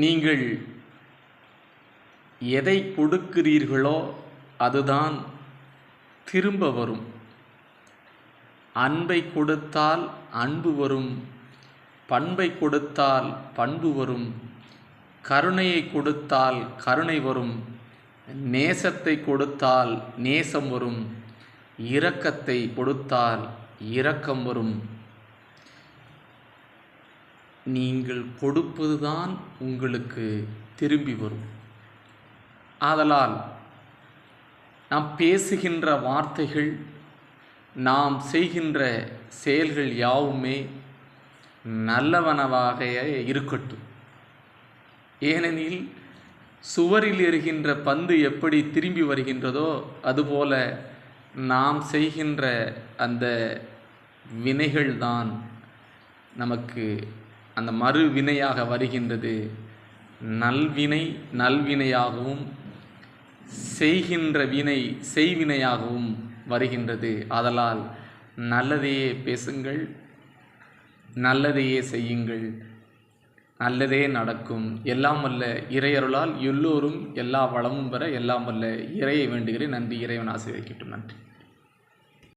நீங்கள் எதை கொடுக்கிறீர்களோ அதுதான் திரும்ப வரும். அன்பை கொடுத்தால் அன்பு வரும் பண்பை கொடுத்தால் பண்பு வரும் கருணையை கொடுத்தால் கருணை வரும் நேசத்தை கொடுத்தால் நேசம் வரும் இரக்கத்தை கொடுத்தால் இரக்கம் வரும். நீங்கள் கொடுப்பதுதான் உங்களுக்கு திரும்பி வரும். ஆதலால் நாம் பேசுகின்ற வார்த்தைகள் நாம் செய்கின்ற செயல்கள் யாவுமே நல்லவனவாக இருக்கட்டும். ஏனெனில் சுவரில் எறிகின்ற பந்து எப்படி திரும்பி வருகின்றதோ அதுபோல நாம் செய்கின்ற அந்த வினைகள்தான் நமக்கு அந்த மறுவினையாக வருகின்றது. நல்வினை நல்வினையாகவும் செய்கின்ற வினை செய்வினையாகவும் வருகின்றது. ஆதலால் நல்லதையே பேசுங்கள் நல்லதையே செய்யுங்கள் நல்லதே நடக்கும். எல்லாம் வல்ல இறையருளால் எல்லோரும் எல்லா வளமும் பெற எல்லாம் வல்ல இறையை வேண்டுகிறேன். நன்றி இறைவன் ஆசீர்வதிக்கட்டும். நன்றி.